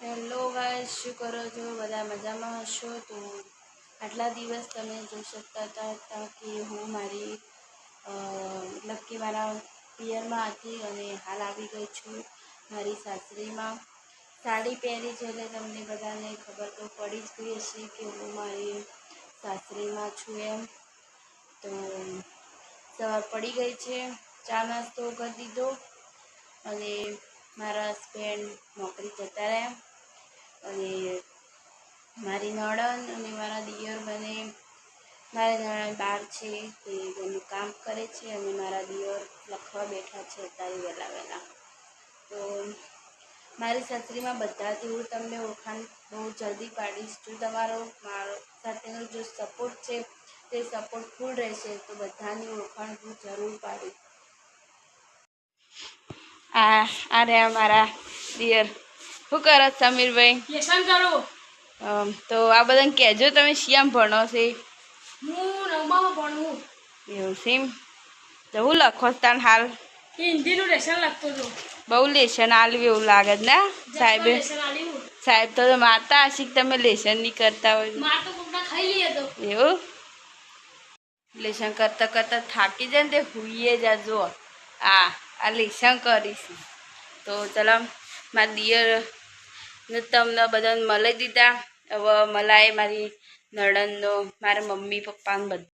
Hello guys, શું કરો છો? બધા મજામાં હશો? તો આટલા દિવસ તમે જોઈ શકતા હતા કે હું મારી મતલબ કે મારા પિયરમાં હતી અને હાલ આવી ગઈ છું મારી સાસરીમાં. સાડી પહેરી છે એટલે તમને બધાને ખબર તો પડી જ ગઈ હશે કે હું મારી સાસરીમાં છું એમ. તો સવાર પડી ગઈ છે, ચા નાસ્તો કરી દીધો અને મારા હસબેન્ડ નોકરી જતા રહ્યા. મારી નણંદ અને મારા દિયર બને મારા નણંદ બહાર છે. તે એનું કામ કરે છે અને મારા દિયર લખવા બેઠા છે અત્યારે વહેલા વહેલા. તો મારી સાસરીમાં બધાથી હું તમને ઓળખાણ બહુ જલ્દી પાડીશ. જો તમારો મારો સાથેનો જો સપોર્ટ છે, તે સપોર્ટ ફૂલ રહેશે, તો બધાની ઓળખાણ હું જરૂર પાડીશ આ આ રહ્યા મારા દિયર. શું કરો સમીરભાઈ? લેસન કરો. તો આ બધાને કહેજો તમે શિયામ ભણો છે. હું નવમામાં ભણું. એવું સેમ તો હું લખો તાન હાલ? હિન્દીનું લેસન લખતો હતો. બહુ લેશન આલ્યું એવું લાગે જ ને સાહેબે? સાહેબ તો માતા હશે તમે લેશન નહીં કરતા હોય. એવું? લેશન કરતા કરતા થાકી જાય ને તે હુઈએ જાજો આ આ લેશન કરીશું. તો ચલો મારા દિયર ને તમને બધાને મળી દીધા. હવે મલાએ મારી નણંદનો મારા મમ્મી પપ્પાને બધા.